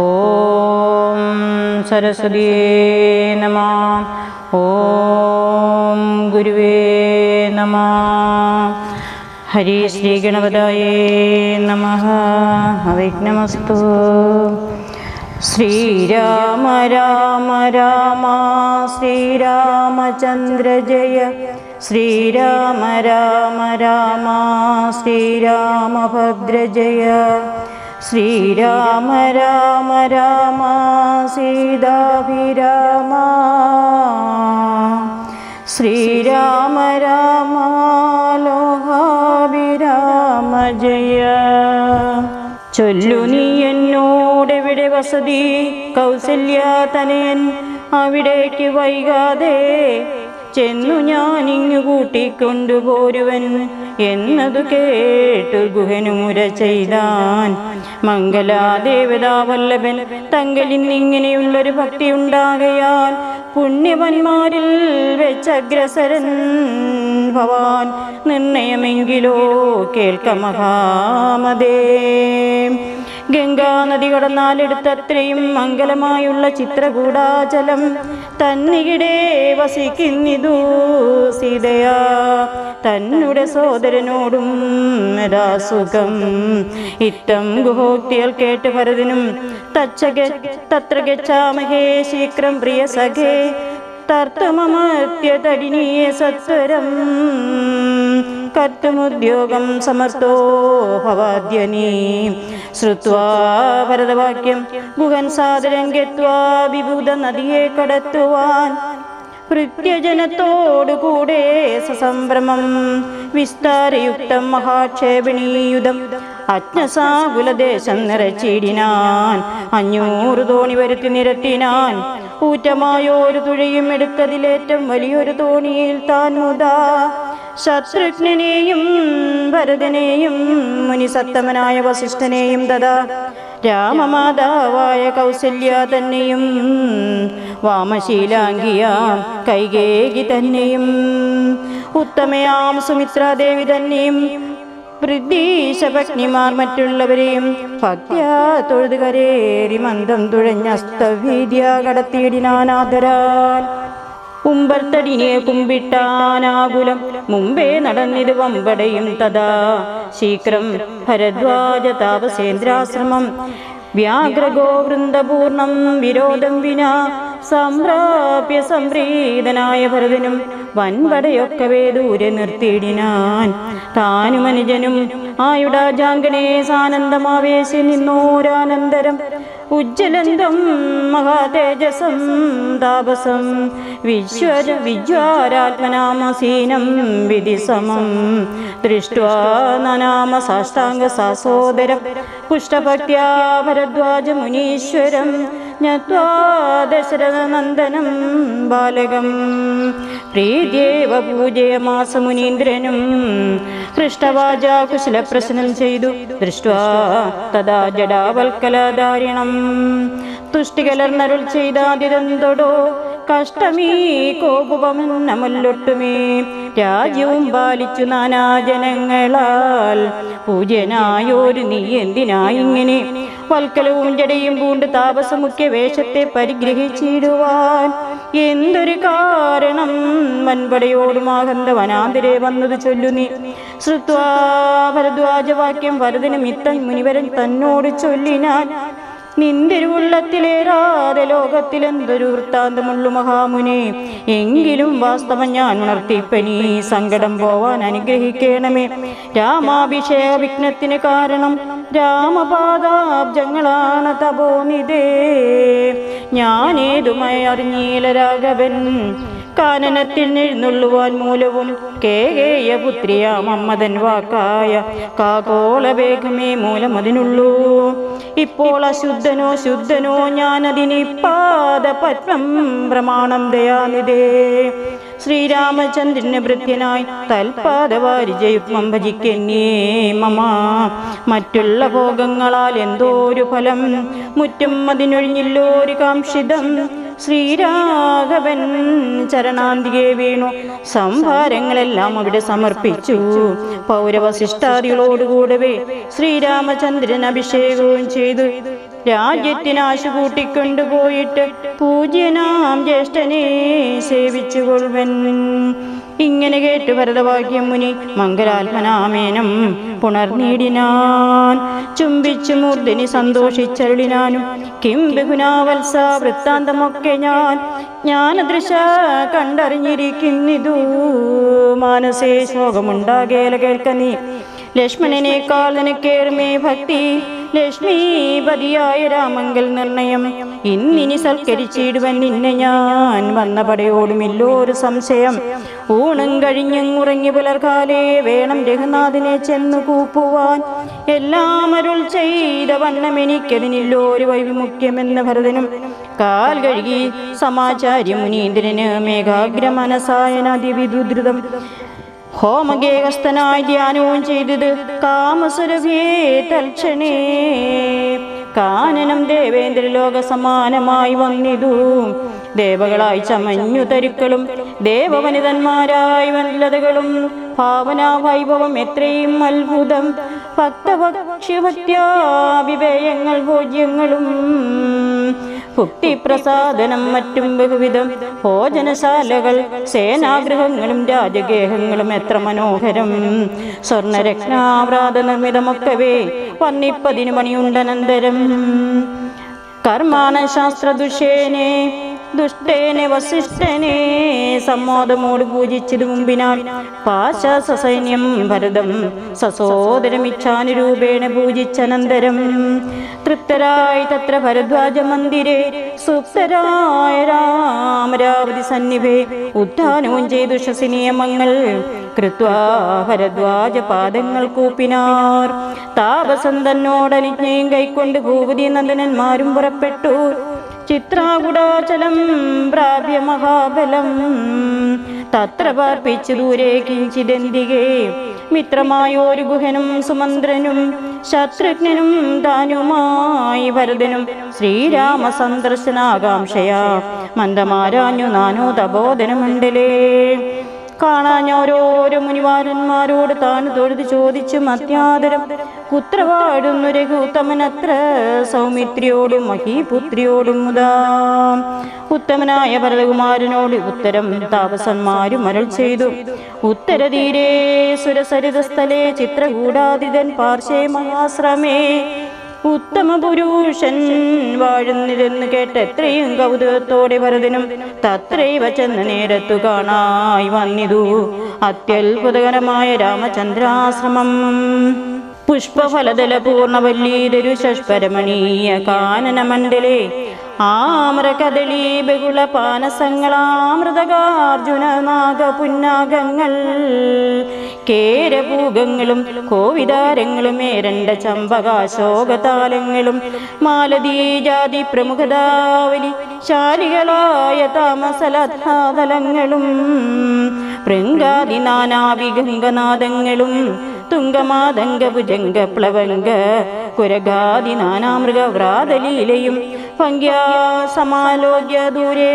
ഓം സരസ്വതിയേ നമ ഓം ഗുരുവേ നമ ഹരി ശ്രീ ഗണപതായേ നമ അവിഘ്നമസ്തു ശ്രീരാമ രാമ രാമ ശ്രീരാമചന്ദ്ര ജയ ശ്രീരാമ രാമ രാമ ശ്രീരാമഭദ്ര ജയ ശ്രീരാമ രാമ രാമ സീതാഭിരാമ. ശ്രീരാമ രാമ ലോകാഭിരാമ ജയ. ചൊല്ലു നീ എന്നോടെവിടെ വസതി? കൗസല്യ തനയൻ അവിടേക്ക് വൈകാതെ ചെന്നു ഞാൻ ഇങ്ങു കൂട്ടിക്കൊണ്ടുപോരുവൻ. എന്നതു കേട്ടു ഗുഹനുമുര ചെയ്താൻ മംഗലാദേവതാവല്ലഭൻ തങ്കലിൽ ഇങ്ങനെയുള്ളൊരു ഭക്തി ഉണ്ടാകയാൽ പുണ്യവന്മാരിൽ വെച്ചഗ്രസരൻ ഭവാൻ നിർണയമെങ്കിലോ കേൾക്ക മഹാമതേ. ഗംഗാനദി കടന്നാലെടുത്തത്രയും മംഗലമായുള്ള ചിത്രകൂടാചലം തന്നിവിടെ വസിക്കുന്നിതു സീതയാ. തന്നുടെ സോദരനോടും രാസുഖം. ഇത്തം ഗുഹോക്തികൾ കേട്ട് ഭരതനും തച്ച തത്ര ഗച്ഛാമഹേ ശീക്രം പ്രിയ സഖേ. തർത്തമമത്യതടിനീയ സത്വരം. കർത്തമുദ്യോഗം സമർത്ഥോ ഭവാദ്യനീ. ഭരതവാക്യം ഗുഹൻ സാദരം ഗത്വാ വിഭൂത നദിയെ കടത്തുവാൻ. ഭൃത്യജനത്തോടുകൂടെ സസംഭ്രമം. വിസ്താരയുക്തം മഹാക്ഷേപണീയുധം. അജ്ഞസാകുലദേശം നിറച്ചിടിനാൻ അഞ്ഞൂറ് തോണി വരുത്തി നിരത്തിനാൻ ഊറ്റമായോരു തുഴയും എടുത്തതിലേറ്റം വലിയൊരു തോണിയിൽ താൻ മുതാ. ശത്രുഘ്നെയും ഭരതനെയും മുനിസത്തമനായ വസിഷ്ഠനെയും തഥാ. രാമമാതാവായ കൗസല്യ തന്നെയും വാമശീലാംഗിയാം കൈകേകി തന്നെയും ഉത്തമയാം സുമിത്രാദേവി തന്നെയും വൃദ്ധീശഭഗ്നിമാർ മറ്റുള്ളവരെയും ഭക്ത്യാ തൊഴുത് കരേറി മന്ദം തുഴഞ്ഞസ്തവീദ്യ കടത്തിയിടിനാനാദരാൽ ഉമ്പർത്തടിനെ കുമ്പിട്ടാനാകുലം മുമ്പേ നടന്നിത് വമ്പടയും തഥാ. ശീക്രം ഭരദ്വാജ താപസേന്ദ്രാശ്രമം. വ്യാഘ്രഗോവൃന്ദപൂർണം വിരോധം വിനാ. സംപ്രാപ്യ സംപ്രീതനായ ഭരതനും വൻപടയൊക്കവേ ദൂരെ നിർത്തിയിടിനാൻ. താനും അനുജനും ആയുടാജാങ്കണേ സാനന്ദമാവേശി നിന്നോരാനന്തരം. ഉജ്ജ്വലന്തം മഹാതേജസം താപസം. വിശ്വജ വിജ്വാരാത്മനാമസീനം വിധിസമം. ദൃഷ്ട്വാ നനാമ സാഷ്ടാംഗ സാസോദരം. പുഷ്ടഭക്ത്യാ ഭരദ്വാജ മുനീശ്വരം ദശരഥനന്ദനം ബാലകം. പ്രീത്യേവ പൂജയമാസ മുനീന്ദ്രനും ഹൃഷ്ടവാച കുശലപ്രശ്നം ചെയ്തു. ദൃഷ്ട്വാ തുഷ്ടികലർന്നരുൾ ചെയ്താതിരന്തോടോ കഷ്ടമീ കോപമെന്നമല്ലൊട്ടുമേ രാജ്യവും പാലിച്ചു നാനാജനങ്ങളാൽ പൂജ്യനായോരു നീ എന്തിനായിങ്ങനെ വൽക്കലവും ജടയും പൂണ്ട് താപസമുഖ്യ വേഷത്തെ പരിഗ്രഹിച്ചിടുവാൻ. എന്തൊരു കാരണം? വൻപടയോടുമാകന്ത വനാന്തരെ വന്നത് ചൊല്ലു നീ. ശ്രുത്വാ ഭരദ്വാജവാക്യം ഭരതനും ഇത്തൻ മുനിവരൻ തന്നോട് ചൊല്ലിനാൻ. നിന്തിരുവുള്ളത്തിലേറാതെ ലോകത്തിലെന്തൊരു വൃത്താന്തമുള്ളു മഹാമുനി. എങ്കിലും വാസ്തവം ഞാൻ ഉണർത്തിപ്പനി സങ്കടം പോവാൻ അനുഗ്രഹിക്കണമേ. രാമാഭിഷേക വിഘ്നത്തിന് കാരണം രാമപാദാബ്ജങ്ങളാണ് തപോനിതേ ഞാനേതുമായി അറിഞ്ഞീല രാഘവൻ. കാനനത്തിൽ എഴുന്നള്ളുവാൻ മൂലവും കേകേയ പുത്രിയ മമ്മതൻ വാക്കായ. കാകോള വേഗമേ മൂലമതിനുള്ളൂ. ഇപ്പോൾ അശുദ്ധനോ ശുദ്ധനോ ഞാനതിനി പാദ പത്മം പ്രമാണം ദയാനിതേ ശ്രീരാമചന്ദ്രന് ഭൃത്യനായി തൽപാദവാരി ജയുക്മം ഭജിക്കന്നേ മമ. മറ്റുള്ള ഭോഗങ്ങളാൽ എന്തോ ഒരു ഫലം? മുറ്റും അതിനൊഴിഞ്ഞില്ലോ ഒരു കാംക്ഷിതം. ശ്രീരാഘവൻ ചരണാന്തികെ വീണു. സംഭാരങ്ങളെല്ലാം അവിടെ സമർപ്പിച്ചു. പൗരവശിഷ്ടാദികളോടുകൂടവേ ശ്രീരാമചന്ദ്രൻ അഭിഷേകവും ചെയ്തു. രാജ്യത്തിനാശ കൂട്ടിക്കൊണ്ടുപോയിട്ട് പൂജ്യനാം ജ്യേഷ്ഠനെ സേവിച്ചു കൊള്ളുവൻ ഇങ്ങനെ കേട്ട് ഭരതവാക്യം മുനി മംഗലാത്മനാമേനം പുണർനീടിനാൻ ചുംബിച്ചു മൂർധനി സന്തോഷിച്ചരുളിനാനും കിം ബഹുനാവത്സ വൃത്താന്തമൊക്കെ ഞാൻ. ജ്ഞാനദൃശ കണ്ടറിഞ്ഞിരിക്കുന്നിതു മാനസേ ശോകമുണ്ടാകേല കേൾക്ക നീ. ലക്ഷ്മണനേക്കാൾ നിനക്കേറുമേ ഭക്തി ലക്ഷ്മീപതിയായ രാമങ്കൽ നിർണയം. ഇന്നിനി സൽക്കരിച്ചിടുവൻ നിന്നെ ഞാൻ. വന്ന പടയോടും ഇല്ലോരു സംശയം. ഊണും കഴിഞ്ഞും ഉറങ്ങി പുലർക്കാലേ വേണം രഘുനാഥിനെ ചെന്നു കൂപ്പുവാൻ. എല്ലാം അരുൾ ചെയ്ത വണ്ണം എനിക്കതിനില്ലോ ഒരു വൈവിമുഖ്യമെന്ന ഭരതനും. കാൽ കഴുകി സമാചാര്യ മുനീന്ദ്രന് മേഘാഗ്രമനസായനതിവിദുദ്രുതം ഹോമഗേഹസ്ഥനായി ധ്യാനവും ചെയ്തത് കാമസുരഭേ തൽക്ഷണേ. കാനനം ദേവേന്ദ്രലോക സമാനമായി വന്നിതു. ദേവകളായി ചമഞ്ഞു തരുക്കളും ദേവവനിതന്മാരായി വല്ലതകളും ഭാവനാ വൈഭവം എത്രയും അത്ഭുതം. ഭക്തഭക്ഷ്യഭക്യാവിവേയങ്ങൾ ഭോജ്യങ്ങളും ഭുക്തിപ്രസാദനം മറ്റും ബഹുവിധം. ഭോജനശാലകൾ സേനാഗ്രഹങ്ങളും രാജഗേഹങ്ങളും എത്ര മനോഹരം. സ്വർണരത്നാവ്രാത നിർമ്മിതമൊക്കവേ വന്നിപ്പതിനു മണിയുണ്ടനന്തരം. കർമാണ ശാസ്ത്രദുഷേനെ ദുഷ്ടേനെ വസിഷ്ഠനെ സമ്മോദമോട് പൂജിച്ചതു മുമ്പിനാൽ പാശസൈന്യം ഭരതം സസോദരമിച്ഛാനുരൂപേണ പൂജിച്ചനന്തരം തൃപ്തരായി തത്ര ഭരദ്വാജ മന്ദിരെ സുപ്തരായ രാമരാവതി സന്നിഭേ ഉദ്ധാനവും ചെയ്തു ശസിനിയമങ്ങൾ കൃത്വാ ഭരദ്വാജ പാദങ്ങൾ കൂപ്പിനാർ. താപസന്തനോടനിജ്ഞയും കൈക്കൊണ്ട് ഭൂപതി നന്ദനന്മാരും പുറപ്പെട്ടു. ചിത്രാകുടാചലം പ്രാപ്യ മഹാബലം. തത്ര പാർപ്പിച്ചു ദൂരെ കിഞ്ചിദന്തികേ. മിത്രമായോരു ഗുഹനും സുമന്ത്രനും ശത്രുഘ്നും താനുമായി ഭരതനും ശ്രീരാമ സന്ദർശനാകാംക്ഷയാ മന്ദമാരാഞ്ഞു നാനോ തപോധനമണ്ഡലേ. കാണാൻ ഓരോരോ മുനിവാരന്മാരോട് താൻ തൊഴുത് ചോദിച്ചു മത്യാദരം. കുത്രവാടുന്നു രഘുത്തമനത്ര സൗമിത്രിയോടും മഹീപുത്രിയോടും മുതാ. ഉത്തമനായ ഭരതകുമാരനോട് ഉത്തരം താപസന്മാരും അരുൾ ചെയ്തു. ഉത്തരതീരേ സുരസരിതസ്ഥലേ ചിത്രകൂടാതിതൻ പാർശ്വേ മഹാശ്രമേ ഉത്തമ പുരുഷൻ വാഴുന്നിരുന്ന് കേട്ട് എത്രയും കൗതുകത്തോടെ ഭരതനും തത്രൈവ ചെന്ന് നേരത്തു കാണായി വന്നിതു. അത്യത്ഭുതകരമായ രാമചന്ദ്രാശ്രമം. പുഷ്പഫലതല പൂർണവല്ലീതരു ശഷ്പരമണീയ കാനനമണ്ഡലേ. ആമ്രകദളി ബഹുള പാനസങ്ങളാമൃതകാർജുന നാഗപുന്നാഗങ്ങൾ കേരഭൂഗങ്ങളും കോവിതാരങ്ങളും ഏരണ്ട ചമ്പകാശോകതാലങ്ങളും മാലതീജാതി പ്രമുഖതാവലി ശാലികളായ താമസലതാതലങ്ങളും പൃങ്കാതി നാനാവിഗംഗനാദങ്ങളും തുങ്കമാതംഗ ഭുജംഗ പ്ലവംഗ കുരകാതി നാനാമൃഗവ്രാതലീലയും ഭംഗ്യാ സമാലോക്യ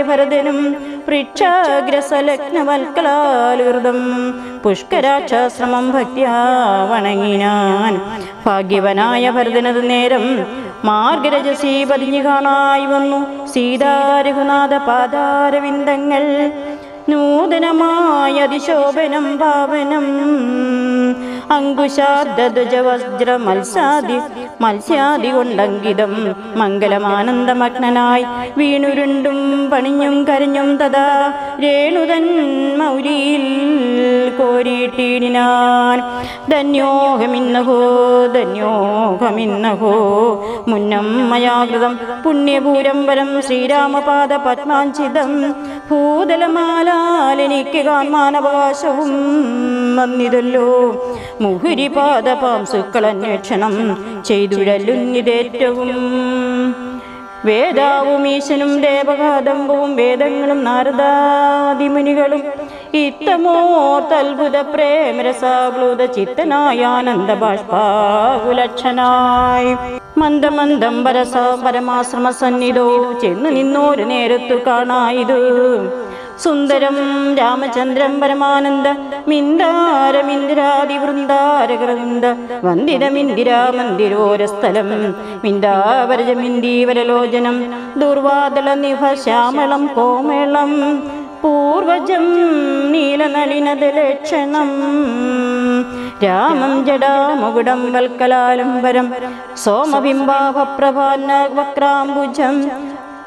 ഭരതനും പൃച്ഛാഗ്രസലഗ്നവൽക്കലാലുഹൃതം പുഷ്കരാക്ഷാശ്രമം ഭക്ത്യാ വണങ്ങിനാൻ. ഭാഗ്യവനായ ഭരതനത് നേരം മാർഗരജസി പതിഞ്ഞു കാണായി വന്നു. സീതാരഘുനാഥ പാതാരവിന്ദങ്ങൾ നൂതനമായ അതിശോഭനം ഭാവനം അങ്കുശാദ്ദജ വജ്ര മത്സ്യാദി കൊണ്ടങ്കിതം മംഗലമാനന്ദമഗ്നായി വീണുരുണ്ടും പണിഞ്ഞും കരഞ്ഞും തഥാ രേണുതൻ മൗരിയിൽ കോരിയിട്ടിടിനാൻ ധന്യോഹമിന്നഹോ ധന്യോഹമിന്നഹോ മുന്നം മയാകൃതം പുണ്യപൂരം വരം ശ്രീരാമപാദ പത്മാഞ്ചിതം ഭൂതലമാലാലിനിക്ക് കാൺമാനവകാശവും വന്നിതല്ലോ. മുഹുരിപാദ പാംസുക്കൾ അന്വേഷണം ചെയ്തുഴലുന്നിതേറ്റവും. വേദാവും ഈശനും ദേവകാദംബവും വേദങ്ങളും നാരദാദിമുനികളും ഇത്തമോർത്തത്ഭുത പ്രേമരസാവ്ലൂത ചിത്തനായാനന്ദ ബാഷ്പാകുലക്ഷനായി മന്ദമന്ദം പരസ പരമാശ്രമ സന്നിധോ ചെന്നു നിന്നോരു നേരത്തു കാണായിതു സുന്ദരം രാമചന്ദ്രം പരമാനന്ദ മിന്ദാരമിന്ദിരാതി വൃന്ദാരകൃന്ദ വന്ദിതമിന്ദിരാ മന്ദിരോരസ്ഥലം. മിന്ദാവരജമിന്ദീവരലോചനം ദുർവാദള നിഭ ശ്യാമളം കോമളം പൂർവജം നീലനളിനദലക്ഷണം രാമം ജടാമുകുടം വൽക്കലാലംബരം സോമബിംബാഭപ്രഭാന്ന വക്രാംബുജം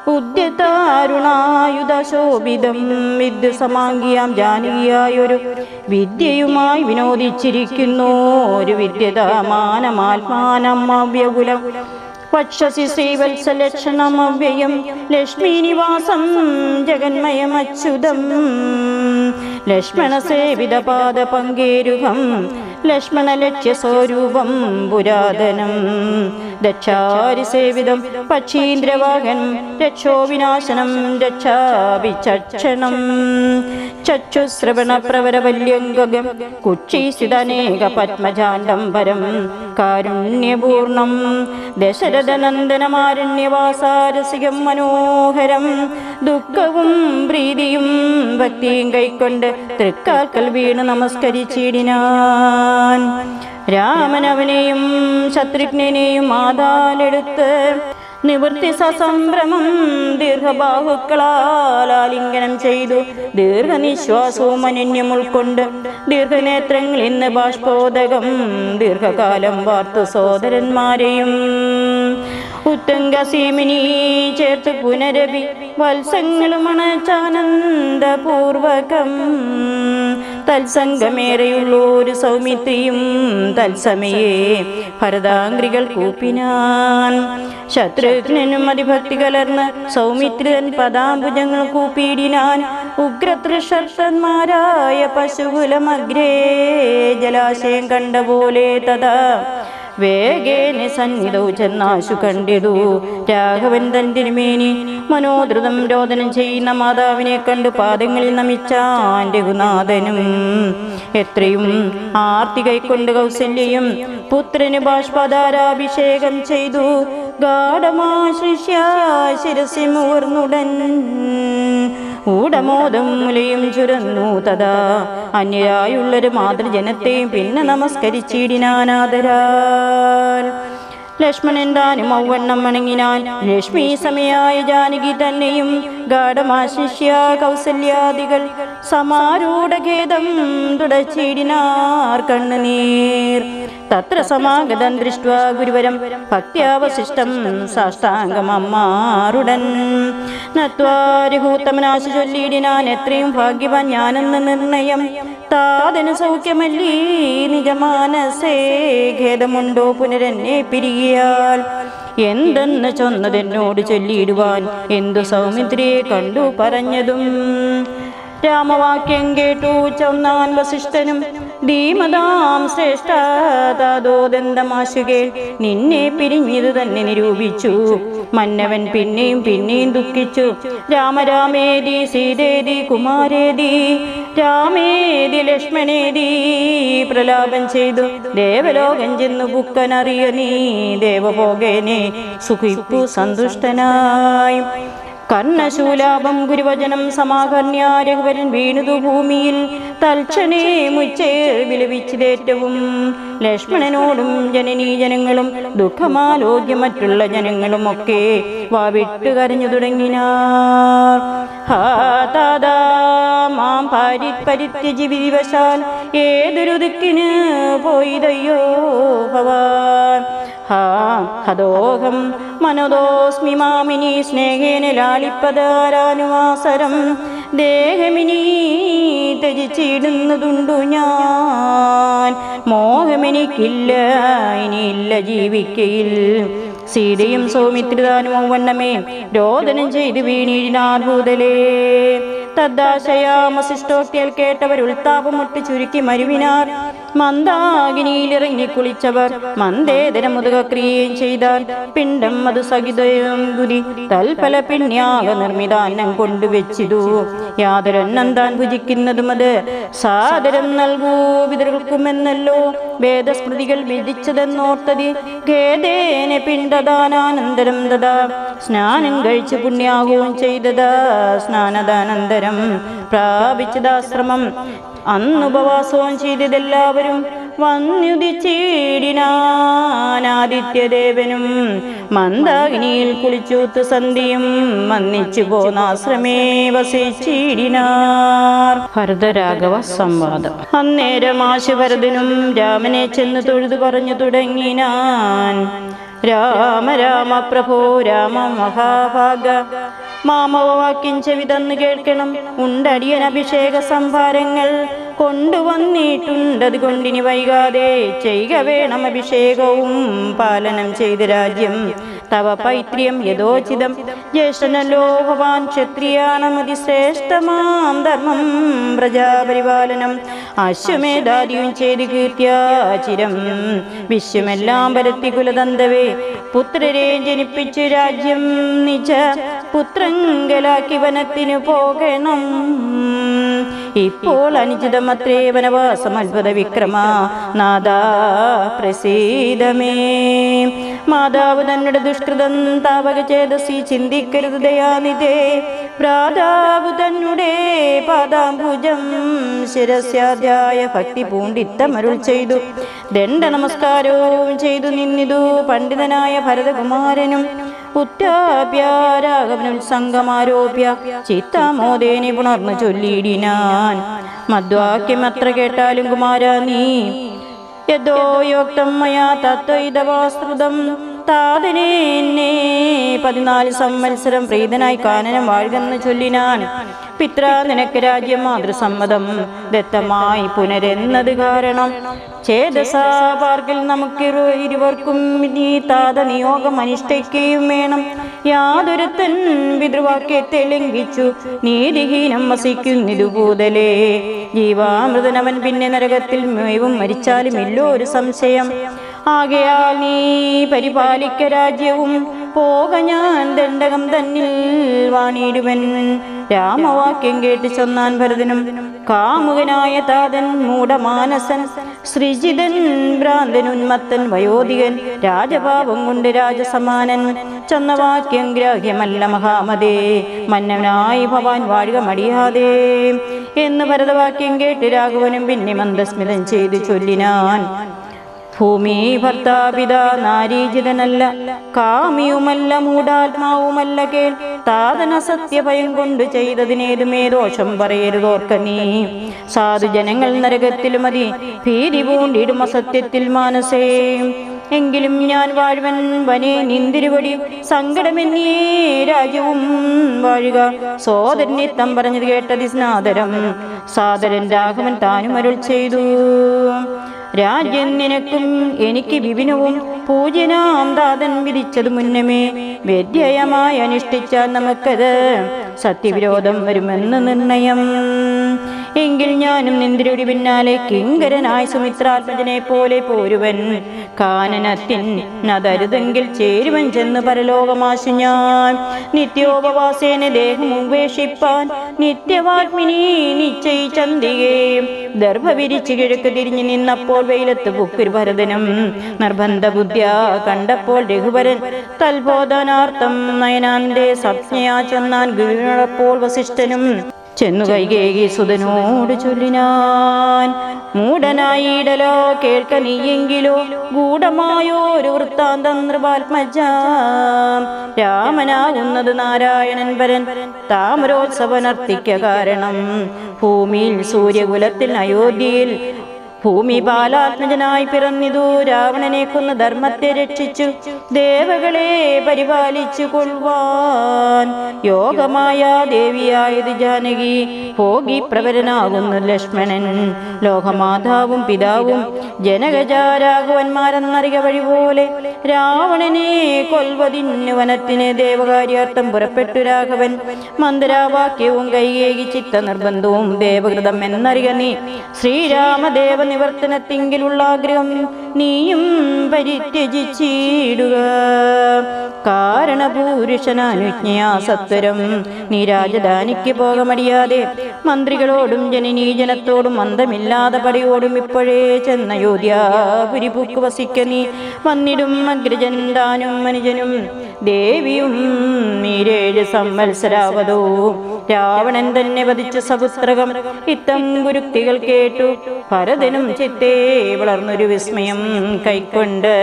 ഉദ്യതാരുണായുധശോഭിതം വിദ്യുസമാംഗിയാം ജാനകിയായൊരു വിദ്യയുമായി വിനോദിച്ചിരിക്കുന്നു. ഒരു വിദ്യതമാനമാത്മാനം അവ്യകുലം. വക്ഷസി ശ്രീവത്സലക്ഷണം അവ്യയം ലക്ഷ്മീനിവാസം ജഗന്മയമച്യുതം. ലക്ഷ്മണ സേവിത പാദ പങ്കേരുഹം ലക്ഷ്മണ ലക്ഷ്യ സ്വരൂപം പുരാതനം. ദക്ഷാരി സേവിതം പക്ഷീന്ദ്രവാഹൻ രക്ഷോ വിനാശനം രക്ഷാഭിചക്ഷണം ചക്ഷുശ്രവണ പ്രവരവല്യംഗം കുക്ഷീസിതനേക പത്മജാണ്ടംബരം കാരുണ്യപൂർണം. ദശരഥനന്ദനമാരണ്യവാസാരസികം മനോഹരം ദുഃഖവും പ്രീതിയും ഭക്തിയും കൈക്കൊണ്ട് തൃക്കാൽക്കൽ വീണ് നമസ്കരിച്ചിടിനാൻ രാമനവനെയും ശത്രുഘ്നെയും ആദാലെടുത്ത് നിവൃത്തി സസംഭ്രമം ദീർഘബാഹുക്കളാൽ ആലിംഗനം ചെയ്തു. ദീർഘനിശ്വാസവും അനന്യം ഉൾക്കൊണ്ട് ദീർഘനേത്രങ്ങൾ ഇന്ന് ബാഷ്പോദകം ദീർഘകാലം വാർത്തു സോദരന്മാരെയും ഉത്തങ്കസീമിനി ചേർത്ത് പുനരവി വത്സങ്ങളും അണച്ചാനന്ദപൂർവകം. തത്സംഗമേറെയുള്ളൊരു സൗമിത്രിയും തത്സമയേ ഭരതാംഗ്രികൾ കൂപ്പിനാൻ. ശത്രുഘ്നും അതിഭക്തി കലർന്ന് സൗമിത്രൻ പദാംബുജങ്ങൾ കൂപ്പിയിടിനാൻ. ഉഗ്രതൃഷർത്തന്മാരായ പശുകുലമഗ്രേ ജലാശയം കണ്ട പോലെ തഥാ വേഗേന സന്നിധൗ ചെന്നാശു കണ്ടിടു. രാഘവൻ തന്തിരുമേനി മനോദ്രുതം രോദനം ചെയ്യുന്ന മാതാവിനെ കണ്ടു പാദങ്ങളിൽ നമിച്ചാൻ രഘുനാഥനും എത്രയും ആർത്തി കൈക്കൊണ്ട് കൗസല്യയും പുത്രന് ബാഷ്പധാരാഭിഷേകം ചെയ്തു. ഗാഠമാശിഷ്യ ശിരസി ഊടമോദം മുലയും ചുരന്നു തഥാ. അന്യരായുള്ളൊരു മാതൃജനത്തെയും പിന്നെ നമസ്കരിച്ചിടിനാനാദരാൽ. ലക്ഷ്മണൻ താനും ഔവണ്ണം വണങ്ങിനാൻ ലക്ഷ്മി സമയായ ജാനകി തന്നെയും ഗാഠമാശിഷ്യ കൗസല്യാദികൾ സമാരൂഢഖേദം തുടച്ചിടിനാർ കണ്ണുനീർ. തത്ര സമാഗതം ദൃഷ്ട ഗുരുവരം. ഭക്തിയാവശിഷ്ടം സാഷ്ടാംഗമമ്മാറുടൻ നത്വാരിഹൂത്തമനാശു ചൊല്ലിയിടിനാൻ എത്രയും ഭാഗ്യവാൻ ഞാനെന്ന നിർണയം. താതന് സൗഖ്യമല്ലീ നിജമാനസേ ഖേദമുണ്ടോ പുനരെന്നെ പിരിയാൽ. എന്തെന്ന് ചൊന്നതെന്നോട് ചൊല്ലിയിടുവാൻ എന്തു സൗമിത്രിയെ കണ്ടു പറഞ്ഞതും. രാമവാക്യം കേട്ടു ചൊന്നാൻ വസിഷ്ഠനും ധീമതാം ശ്രേഷ്ഠ താതോദന്തമാശുകേ നിന്നെ പിരിഞ്ഞത് തന്നെ നിരൂപിച്ചു. മന്നവൻ പിന്നെയും പിന്നെയും ദുഃഖിച്ചു. രാമരാമേതി സീതേതി കുമാരേതി രാമേതി ലക്ഷ്മണേതി പ്രലാപം ചെയ്തു. ദേവലോകം ചെന്നു ബുക്കനറിയ നീ ദേവഭോഗേനെ സുഖിപ്പു സന്തുഷ്ടനായി. കർണശൂലാഭം ഗുരുവചനം സമാകർണ്യ രഘുവരൻ വീണുതു ഭൂമിയിൽ. തൽക്ഷണേ മുച്ചേർ വിലപിച്ചതേറ്റവും. ലക്ഷ്മണനോടും ജനനീ ജനങ്ങളും ദുഃഖമാലോക്യ മറ്റുള്ള ജനങ്ങളും ഒക്കെ വാവിട്ട് കരഞ്ഞു തുടങ്ങിനാർ. മാം ഏതൊരു ദിക്കിന് പോയിതയ്യോ ഭവാൻ. ഹാ ഹതോഹം മനോദോസ്മി മാമിനി സ്നേഹേന ലാലിപ്പതാരാനുവാസരം ദേഹമിനി ത്യജിച്ചിടുന്നതുണ്ടു ഞാൻ. മോഹമെനിക്കില്ല ഇനിയില്ല ജീവിക്കയിൽ. സീതയും സൗമിത്രിതാനുമോ വണ്ണമേ രോദനം ചെയ്ത് വീണീഴിനാർ ഭൂതലേ തദ്ദാശയാമശിഷ്ടോക്തിയൽ കേട്ടവർ ഉൾത്താപം മുട്ടി ചുരുക്കി മരുവിനാർ. മന്ദാകിനിയിലിറങ്ങി കുളിച്ചവർ മന്ദേതര മുതുകക്രിയയും ചെയ്താൽ പിണ്ടം അത് സഹിതയും ഗുരി തൽഫല പിണ്യാക നിർമ്മിതാന്നം കൊണ്ടുവച്ചിതു യാതൊരന്നം താൻ ഭുജിക്കുന്നതും അത് സാദരം നൽകൂ പിതൃകൾക്കുമെന്നല്ലോ. വേദസ്മൃതികൾ വിധിച്ചതെന്നോർത്തതി ഖേദേന പിണ്ടദാനാനന്തരം ദദാ. സ്നാനം കഴിച്ച് പുണ്യാകുകയും ചെയ്തതാ. സ്നാനദാനന്തരം പ്രാപിച്ചതാശ്രമം അന്നുപവാസവും ചെയ്തതെല്ലാവരും വന്യുദിച്ചീടിനാദിത്യദേവനും മന്ദാകിനിയിൽ കുളിച്ചൂത്ത് സന്ധിയും വന്നിച്ചു പോന്നാശ്രമേ വസിച്ചിടിനാർ. ഭരതരാഘവ സംവാദം. അന്നേരം ആശുഭരതനും രാമനെ ചെന്ന് തൊഴുതു പറഞ്ഞു തുടങ്ങിനാൻ. രാമ രാമ പ്രഭോ രാമ മഹാഭാഗ. മാമവാക്യം ചെവിതന്ന് കേൾക്കണം. ഉണ്ടടിയൻ അഭിഷേക സംഭാരങ്ങൾ കൊണ്ടുവന്നിട്ടുണ്ടത് കൊണ്ടിനി വൈകാതെ ചെയ്യുക വേണം അഭിഷേകവും പാലനം ചെയ്ത് രാജ്യം. തവ പൈത്ര്യം യഥോചിതം. ജ്യേഷ്ഠനല്ലോ ഭവാൻ ക്ഷത്രിയാണമതി ശ്രേഷ്ഠമാം ധർമ്മം പ്രജാപരിപാലനം. അശ്വമേധാദിയും ചെയ്ത് കീർത്തിയാചിരം വിശ്വമെല്ലാം പരത്തി കുലതന്തവേ പുത്രരെ ജനിപ്പിച്ചു രാജ്യം നിജ. പുത്രങ്കലാക്കി വനത്തിനു പോകണം. ഇപ്പോൾ അനുചിതമത്രേ വനവാസം അത്ഭുത വിക്രമ നാദാ പ്രസീതമേ. മാതാവ് തന്നെ ദുഷ്കൃതം താപക ചേതസി ചിന്തിക്കരുത് ദയാനിതേ ഭ്രാതാവ് തന്നെ പാദാംബുജം ശിരസ്യാധ്യായ ഭക്തി പൂണ്ടിത്തമരുൾ ചെയ്തു. ദണ്ഡ നമസ്കാരവും ചെയ്തു നിന്നിതു പണ്ഡിതനായ ഭരതകുമാരനും. ഉറ്റാപ്യാരാഘവനും സംഗമാരോപ്യ ചിത്തമോദേനി പുണർന്നു ചൊല്ലിയിടിനാൻ. മദ്വാക്യം അത്ര കേട്ടാലും കുമാര നീ. യഥോയോക്തം മയാ തത്വ തത്വൈതവാസ്തൃതം എന്നെ പതിനാല് സംവത്സരം പ്രീതനായി കാനനം വാഴുകെന്ന് ചൊല്ലിനാൻ പിത്ര നിനക്ക് രാജ്യം മാതൃസമ്മതം ദത്തമായി പുനരെന്നത് കാരണം. ചേതസാ പാർക്കിൽ നമുക്കിരു ഇരുവർക്കും നീ താത നിയോഗം അനുഷ്ഠിക്കുകയും വേണം. യാതൊരുത്തൻ പിതൃവാക്യത്തെ ലംഘിച്ചു നീതിഹീനം വസിക്കുന്നിതുകൂതലേ ജീവാമൃതനവൻ പിന്നെ നരകത്തിൽ മേവും മരിച്ചാലും ഇല്ലോ ഒരു സംശയം. ആകയാൽ നീ പരിപാലിക്ക രാജ്യവും. പോക ഞാൻ ദണ്ഡകം തന്നിൽ വാണിയിടുവൻ രാമവാക്യം കേട്ട് ചൊന്നാൻ ഭരതനും കാമുകനായ താതൻ മൂഢമാനസൻ. ശ്രീജിതൻ ഭ്രാന്തൻ ഉന്മത്തൻ വയോധികൻ രാജഭാവം കൊണ്ട് രാജസമാനൻ. ചെന്ന വാക്യം ഗ്രാഹ്യമല്ല മഹാമതേ മന്നവനായി ഭവാൻ വാഴുക മടിയാതെ. എന്ന് ഭരതവാക്യം കേട്ട് രാഘവനും പിന്നെ മന്ദസ്മിതം ചെയ്ത് ചൊല്ലിനാൻ. ഭൂമി ഭർത്താപിത നാരീജിതനല്ല കാമിയുമല്ല മൂടാത്മാവുമല്ല കേൾ. താതന സത്യഭയം കൊണ്ട് ചെയ്തതിനേതുമേ ദോഷം പറയരുതോർക്ക നീ. സാധുജനങ്ങൾ നരകത്തിൽ മതി ഭീതി പൂണ്ടിടും അസത്യത്തിൽ മാനസേ. എങ്കിലും ഞാൻ വാഴുവൻ വനെ നിന്തിരുവടി സങ്കടമെന്നീ രാജ്യവും വാഴുക. സോദരനിത്തം പറഞ്ഞത് കേട്ടതി സ്നാദരം സാദരൻ രാഘവൻ താനും അരുൾ ചെയ്തു. രാജ്യം നിനക്കും എനിക്ക് വിപിനവും പൂജനാം ദാതൻ വിധിച്ചത് മുന്നമേ വ്യത്യയമായി അനുഷ്ഠിച്ചാൽ നമുക്കത് സത്യവിരോധം വരുമെന്ന് നിർണയം. എങ്കിൽ ഞാനും നിന്ദിരയുടെ പിന്നാലെ കിങ്കരനായ സുമിത്രാത്മജനെ പോലെ പോരുവൻ. കാനനത്തിൻ നതരുതെങ്കിൽ ചേരുവൻ ചെന്ന് പരലോകമാശു ഞാൻ നിത്യോപവാസേന ദേഹം ഉപേക്ഷിപ്പാൻ നിത്യവാത്മിനി നിശ്ചയിച്ചന്തികേ ദർഭ വിരിച്ചു കിഴക്ക് തിരിഞ്ഞു നിന്നപ്പോൾ വെയിലത്ത് പുക്കുരു ഭരതനും നിർബന്ധ ബുദ്ധ്യ കണ്ടപ്പോൾ രഘുവരൻ തൽബോധനാർത്ഥം നയനാന്റെ സജ്ഞയാ ചെന്നാൻ ഗുരുനപ്പോൾ വസിഷ്ഠനും ചെന്നു കൈകേകി സുതനോട് ചൊല്ലിനാൻ. മൂടനായിടലോ കേൾക്ക നീയെങ്കിലോ ഗൂഢമായോ ഒരു വൃത്താന്തം നൃപാത്മജ. രാമനാകുന്നത് നാരായണൻ വരൻ താമരോത്സവനർത്തിക്ക കാരണം. ഭൂമിയിൽ സൂര്യകുലത്തിൽ അയോധ്യയിൽ ഭൂമി ബാലാത്മജനായി പിറന്നിതു. രാവണനെ കൊന്ന് ധർമ്മത്തെ രക്ഷിച്ചു. ദേവകളെ പരിപാലിച്ചു കൊള്ളുവാൻ. യോഗമായ ദേവിയായത് ജാനകി. ഭോഗി പ്രവരനാകുന്നു ലക്ഷ്മണൻ. ലോകമാതാവും പിതാവും ജനകജാരാഘവന്മാരെന്നറിയ വഴി പോലെ രാവണനെ കൊൽവതിന്നു വനത്തിന് ദേവകാര്യാർത്ഥം പുറപ്പെട്ടു രാഘവൻ. മന്ദരാവാക്യവും കൈകേകി ചിത്ത നിർബന്ധവും ദേവകൃതം എന്നറിയ നീ. ശ്രീരാമദേവ നിവർത്തനത്തിങ്കിലുള്ള ആഗ്രഹം നീയും പരിത്യജിച്ചിടുക. കാരണപൂരുഷനാനുജ്ഞയാ സത്വരം നീ രാജധാനിക്ക് പോകമടിയാതെ മന്ത്രികളോടും ജനനീജനത്തോടും അന്തമില്ലാതെ പടിയോടും ഇപ്പോഴേ ചെന്ന യോധ്യാപുരിപൂക്ക് വസിക്ക നീ. വന്നിടും അഗ്രജൻ താനും മനുജനും. ദേവിയും നീരേഴ് സംവത്സരാവതോ. രാവണൻ തന്നെ വധിച്ച സപുത്രകം. ഇത്തം ഗുരുക്തികൾ കേട്ടു. ഭരതനും ചിത്തേ വളർന്നൊരു വിസ്മയം കൈക്കൊണ്ട്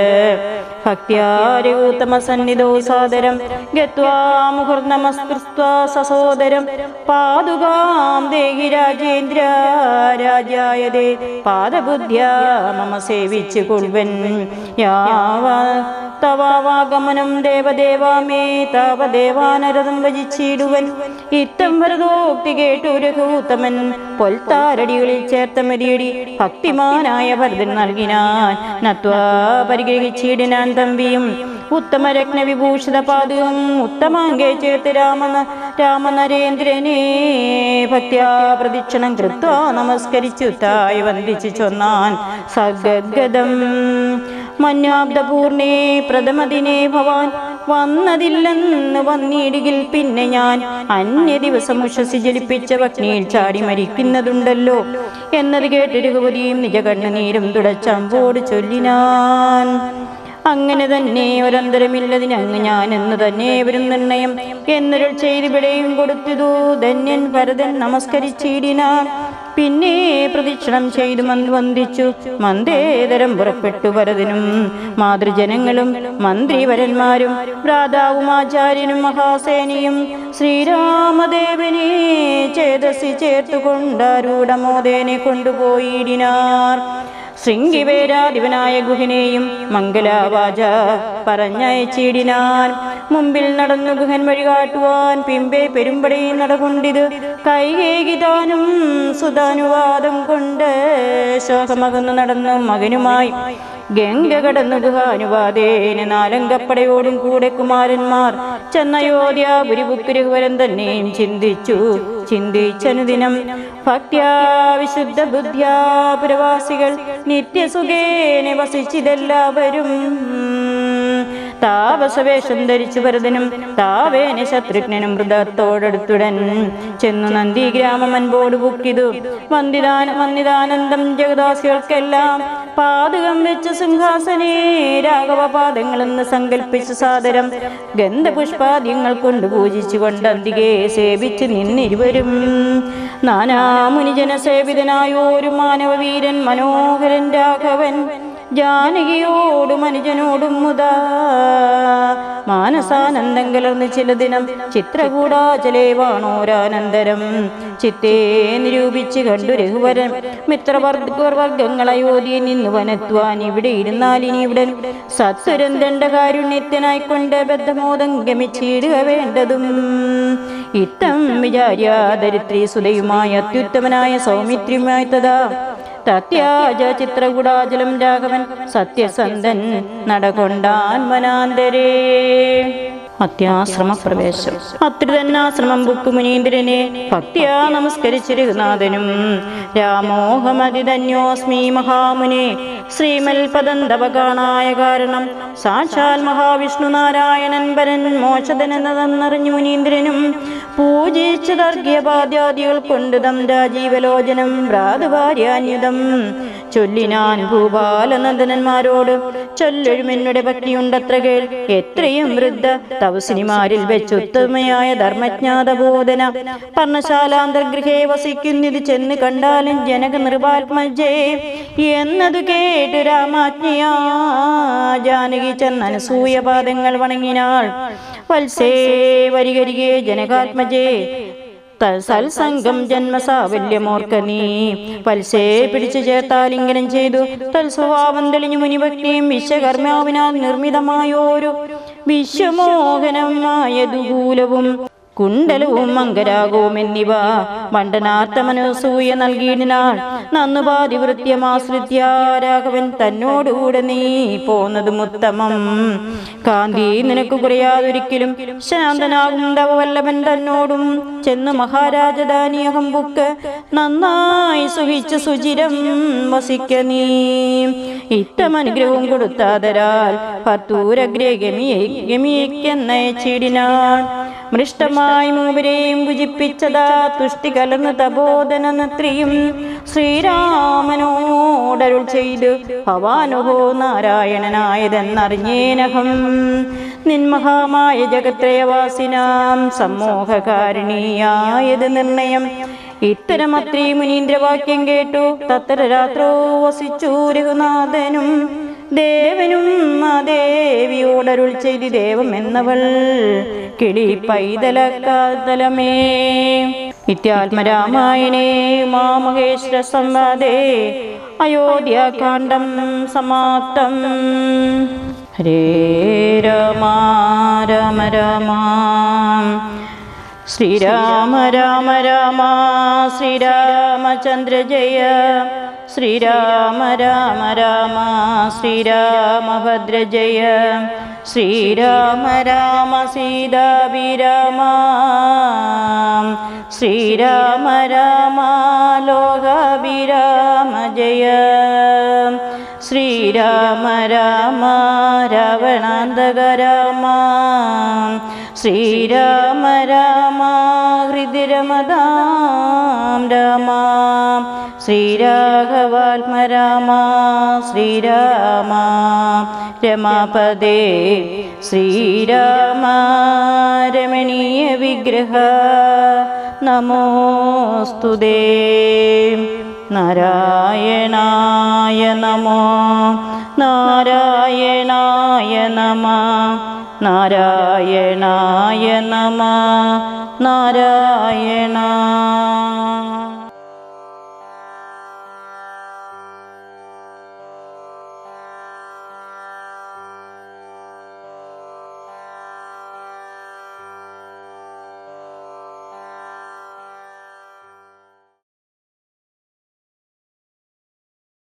ഭക്തിയാരൂത്തമ സന്നിധോ സാദരം. ഗത്വാ സസോദരം പാതുകാം ദേഹി രാജേന്ദ്ര രാജായതേ. പാദബുദ്ധ്യ മമ സേവിച്ചു കൊള്ളുവൻ യാവ തവാവാഗമനം ദേവദേവാമേ താവദേവാനരതം വജിച്ചിടുവൻ ഇത്തം വരതോക്തി കേട്ടു രഘൂത്തമൻ. പൊൽത്താരടികളിൽ ചേർത്ത മരിയടി ഭക്തിമാനായ ഭരതൻ നൽകിനാൻ. നത്വാ പരിഗ്രഹിച്ചിടിനാൻ തമ്പിയും ഉത്തമ രത്നവിഭൂഷിത പാദവും ഉത്തമാങ്കേ ചേർത്ത് രാമന രാമനരേന്ദ്രനെ ഭക്യാ പ്രദക്ഷിണം കൃത്വാ നമസ്കരിച്ചു തായ് വന്ദിച്ചു ചൊന്നാൻ സഗദ്ഗതം മന്യാബ്ദപൂർണേ പ്രഥമദിനേ ഭവാൻ വന്നതില്ലെന്ന് വന്നിടുകിൽ പിന്നെ ഞാൻ അന്യ ദിവസം ഉഷസി ജലിപ്പിച്ച ഭഗ്നിയിൽ ചാടി മരിക്കുന്നതുണ്ടല്ലോ എന്നത് കേട്ട് രഘുപതിയും നിജ തുടച്ചമ്പോട് ചൊല്ലിനാൻ. അങ്ങനെ തന്നെ ഒരന്തരമില്ലതിനങ്ങ് ഞാൻ എന്ന് തന്നെ വരും നിർണയം. എന്നൊരു ചെയ്തിവിടെയും കൊടുത്തിതു. ധന്യൻ ഭരതൻ നമസ്കരിച്ചിടിനാൻ പിന്നെ പ്രദക്ഷിണം ചെയ്തു വന്ദിച്ചു. മന്ദേതരം പുറപ്പെട്ടു ഭരതനും മാതൃജനങ്ങളും മന്ത്രിവരന്മാരും ഭ്രാതാവും ആചാര്യനും മഹാസേനിയും ശ്രീരാമദേവനെ ചേതസി ചേർത്തുകൊണ്ടാരൂഢമോദേനെ കൊണ്ടുപോയിടിനാർ ശൃംഗിവേരാധിപനായ ഗുഹനെയും മംഗലാവാച പറഞ്ഞയച്ചിടിനാൻ. മുമ്പിൽ നടന്നു ഗുഹൻ വഴി കാട്ടുവാൻ പിമ്പെ പെരുമ്പടയും നടകൊണ്ടിത് കൈകേകിതാനും സുതാനുവാദം കൊണ്ട് ശോകമകന്നു നടന്നു മകനുമായി ഗംഗ കടന്നു ഗുഹാനുവാദേന നാലങ്കപ്പടയോടും കൂടെ കുമാരന്മാർ ചെന്നയോധ്യ ഗുരുബുക്കുരുവരൻ തന്നെയും ചിന്തിച്ചു. ചിന്തിച്ചനുദിനം ഭക്ത്യാ വിശുദ്ധ ബുദ്ധ്യാ പുരവാസികൾ നിത്യസുഖേന വസിച്ചിതെല്ലാവരും താപസവേഷം ധരിച്ചു ഭരതനും താവേന ശത്രുഘ്നനും മൃതത്തോടടുത്തുടൻ ചെന്നു നന്ദി ഗ്രാമം അൻപോട് ബുക്കിതു വന്ദിദാന വന്ദിതാനന്ദം ജഗദാസികൾക്കെല്ലാം പാതകം വെച്ച സിംഹാസനേ രാഘവ പാദങ്ങളെന്ന് സങ്കല്പിച്ച് സാദരം ഗന്ധപുഷ്പാദ്യങ്ങൾ കൊണ്ട് പൂജിച്ചു കൊണ്ട് അന്തികെ സേവിച്ച് നിന്നിരുവരും. നാനാമുനിജന സേവിതനായോരു മാനവവീരൻ മനോഹരൻ രാഘവൻ ജാനകിയോടും അനുജനോടും മുതാ. മാനസാനന്ദം കലർന്ന് ചില ദിനം ചിത്രകൂടാചലേവാണോരാനന്തരം. ചിത്തേ നിരൂപിച്ച് കണ്ടു രഘുവരൻ. മിത്രവർഗങ്ങളയോധ്യ നിന്ന് വനത്വാൻ ഇവിടെ ഇരുന്നാൽ ഇനി ഇവിടെ ദണ്ഡകാരുണ്യത്തിനായി കാരുണ്യത്തിനായിക്കൊണ്ട് ബദ്ധമോദം ഗമിച്ചിടുക വേണ്ടതും. ഇത്തം വിചാര്യാദരിത്രി സുതയുമായ അത്യുത്തമനായ സൗമിത്രിയുമായി തഥാ തത്യാജ ചിത്രകുടാചലം രാഘവൻ സത്യസന്ധൻ നടകൊണ്ടാൻ വനാന്തരേ അത്യാശ്രമ പ്രവേശം ബുക്കുമുനീന്ദ്രനെ ഭക്തിയാ നമസ്കരിച്ച് രഘുനാഥനും രാമോഹമതിധന്യോസ്മി മഹാമുനെ ശ്രീമൽ പദന്തവകാണായ കാരണം സാക്ഷാൽ മഹാവിഷ്ണു നാരായണൻ പരൻ മോശതനെന്നതെന്നറിഞ്ഞു മുനീന്ദ്രനും പൂജിച്ചു ദർഘ്യപാദ്യാദികൾ കൊണ്ടുതം രാജീവലോചനം ഭ്രാതുഭാര്യാന്യുതം ചൊല്ലിനാൻ ഭൂപാലനന്ദനന്മാരോട്. ചൊല്ലൊഴുമെന്നുടെ ഭക്തിയുണ്ടത്ര കേൾ. എത്രയും വൃദ്ധ. തവസിനിമാരിൽ വെച്ചുത്തമയായ ധർമ്മജ്ഞാത ബോധന പർണശാലാന്തർഗൃഹേ വസിക്കുന്നിത് ചെന്ന് കണ്ടാലും ജനക നിർവാത്മജേ. എന്നതു കേട്ടു രാമാജ്ഞയാ ജാനകി ചെന്നനസൂയ പാദങ്ങൾ വണങ്ങിനാൾ. വത്സേ വരികരികെ ജനകാത്മജേ. സൽസംഗം ജന്മസാവല്യമോർക്ക നീ. വത്സേ പിടിച്ചു ചേർത്താലിംഗനം ചെയ്തു. തൽസ്വഭാവം തെളിഞ്ഞു മുനിഭക്തിയും വിശ്വകർമാവിനാൽ നിർമ്മിതമായോരു വിശ്വമോഹനമായ ദുകൂലവും കുണ്ടലവും മംഗരാഗവും എന്നിവ മണ്ഡനാർത്ഥമനസൂയ നൽകിയിടിനാൾ നന്നുപാതി വൃത്യമാശ്രിത്യ രാഘവൻ തന്നോടുകൂടെ നീ പോന്നത് മുത്തമം കാന്തി നിനക്ക് കുറയാതൊരിക്കലും ശാന്തനാകും തവവല്ലഭൻ തന്നോടും. ചെന്ന് മഹാരാജധാനിയകം ബുക്ക് നന്നായി സുഖിച്ച് സുചിരം വസിക്ക നീ. ഇത്തം അനുഗ്രഹവും കൊടുത്താതരാൽ ഭർത്തൂരഗ്രേ ഗമിയെ ഗമിയയ്ക്കെന്നയച്ചിടിനാൾ മൃഷ്ടമായി മൂവരെയും ഭുജിപ്പിച്ചതാ തുഷ്ടി കലർന്ന് തപോധന നത്രിയും ശ്രീരാമനോടരുൾ ചെയ്ത് ഭവാനുഭോ നാരായണനായതെന്നറിഞ്ഞേനഹം. നിന്മഹാമായ ജഗത്രയവാസിനാം സമ്മോഹകാരിണിയായത് നിർണയം. ഇത്തരമത്രി മുനീന്ദ്രവാക്യം കേട്ടു തത്ര രാത്രോ വസിച്ചു രഘുനാഥനും ദേവനും ആ ദേവിയോടരുൾ ചെയ്തി ദേവം എന്നവൾ. കിളി പൈതലക്കാതലമേ. നിത്യാത്മരാമായണേ മാമഹേശ്വര സംവാദേ അയോധ്യാകാന്ഡം സമാപ്തം. ഹരേ രാമ രാമ രാമ. ശ്രീരാമ രാമ രാമ. ശ്രീരാമചന്ദ്ര ജയ. ശ്രീരാമ രാമ രാമ. ശ്രീരാമഭദ്ര ജയ. ശ്രീരാമ രാമ സീതാഭിരാമ ശ്രീരാമ രാമ ലോകാഭിരാമ ജയ ശ്രീരാമ രാമ രാവണാന്തക രാമ ശ്രീരാമ രാമ ഹൃദിരമദാം രാമ ശ്രീരാഘവാത്മ രാമ ശ്രീരാമ രമാപദേ ശ്രീരാമ രമണീയ വിഗ്രഹ നമോസ്തുതേ നാരായണായ നമോ നാരായണായ നമ നാരായണായ നമ. നാരായണ.